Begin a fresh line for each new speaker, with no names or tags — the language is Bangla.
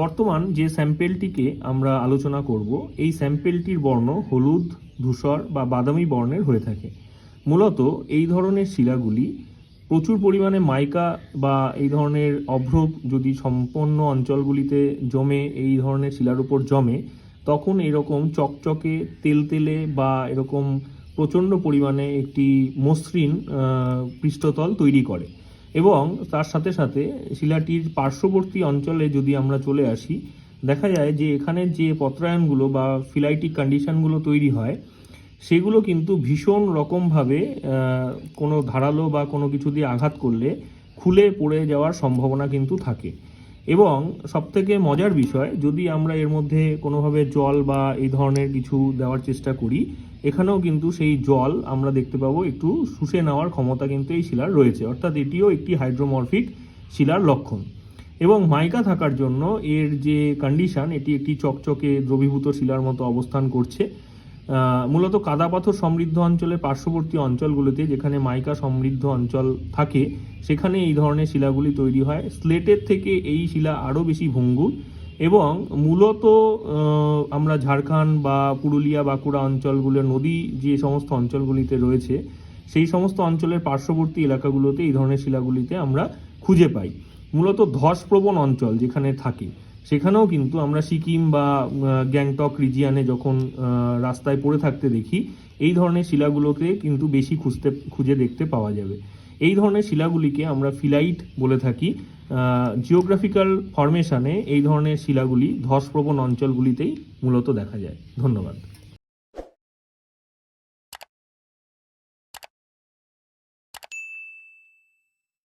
বর্তমান যে স্যাম্পেলটিকে আমরা আলোচনা করব, এই স্যাম্পেলটির বর্ণ হলুদ, ধূসর বা বাদামি বর্ণের হয়ে থাকে। মূলত এই ধরনের শিলাগুলি প্রচুর পরিমাণে মাইকা বা এই ধরনের অভ্রব যদি সম্পন্ন অঞ্চলগুলিতে জমে এই ধরনের শিলার উপর জমে, তখন এরকম চকচকে, তেলতেলে বা এরকম প্রচণ্ড পরিমাণে একটি মসৃণ পৃষ্ঠতল তৈরি করে। এবং তার সাথে সাথে শিলাটির পার্শ্ববর্তী অঞ্চলে যদি আমরা চলে আসি, দেখা যায় যে এখানে যে পত্রায়নগুলো বা ফিলাইটিক কন্ডিশনগুলো তৈরি হয়, সেগুলো কিন্তু ভীষণ রকমভাবে কোনো ধারালো বা কোনো কিছু দিয়ে আঘাত করলে খুলে পড়ে যাওয়ার সম্ভাবনা কিন্তু থাকে। এবং সবথেকে মজার বিষয়, যদি আমরা এর মধ্যে কোনোভাবে জল বা এই ধরনের কিছু দেওয়ার চেষ্টা করি এখানেও কিন্তু সেই জল আমরা দেখতে পাবো, একটু শুষে নেওয়ার ক্ষমতা কিন্তু এই শিলার রয়েছে। অর্থাৎ এটিও একটি হাইড্রোমরফিক শিলার লক্ষণ। এবং মাইকা থাকার জন্য এর যে কন্ডিশন এটি একটি চকচকে দ্রবীভূত শিলার মতো অবস্থান করছে। মূলত কাদা পাথর সমৃদ্ধ অঞ্চলে পার্শ্ববর্তী অঞ্চলগুলোতে যেখানে মাইকা সমৃদ্ধ অঞ্চল থাকে, সেখানে এই ধরনের শিলাগুলি তৈরি হয়। স্লেটের থেকে এই শিলা আরও বেশি ভঙ্গুর। এবং মূলত আমরা ঝাড়খণ্ড বা পুরুলিয়া, বাঁকুড়া অঞ্চলগুলোর নদী যে সমস্ত অঞ্চলগুলিতে রয়েছে, সেই সমস্ত অঞ্চলের পার্শ্ববর্তী এলাকাগুলোতে এই ধরনের শিলাগুলিতে আমরা খুঁজে পাই। মূলত ধসপ্রবণ অঞ্চল যেখানে থাকে, সেখানেও কিন্তু আমরা সিকিম বা গ্যাংটক রিজিয়ানে যখন রাস্তায় পড়ে থাকতে দেখি, এই ধরনের শিলাগুলোকে কিন্তু বেশি খুঁজতে, খুঁজে দেখতে পাওয়া যাবে। এই ধরনের শিলাগুলিকে আমরা ফিলাইট বলে থাকি জিওগ্রাফিক্যাল ফরমেশনে এই ধরনের শিলাগুলি ধসপ্রবণ অঞ্চলগুলিতেই মূলত দেখা যায়। ধন্যবাদ।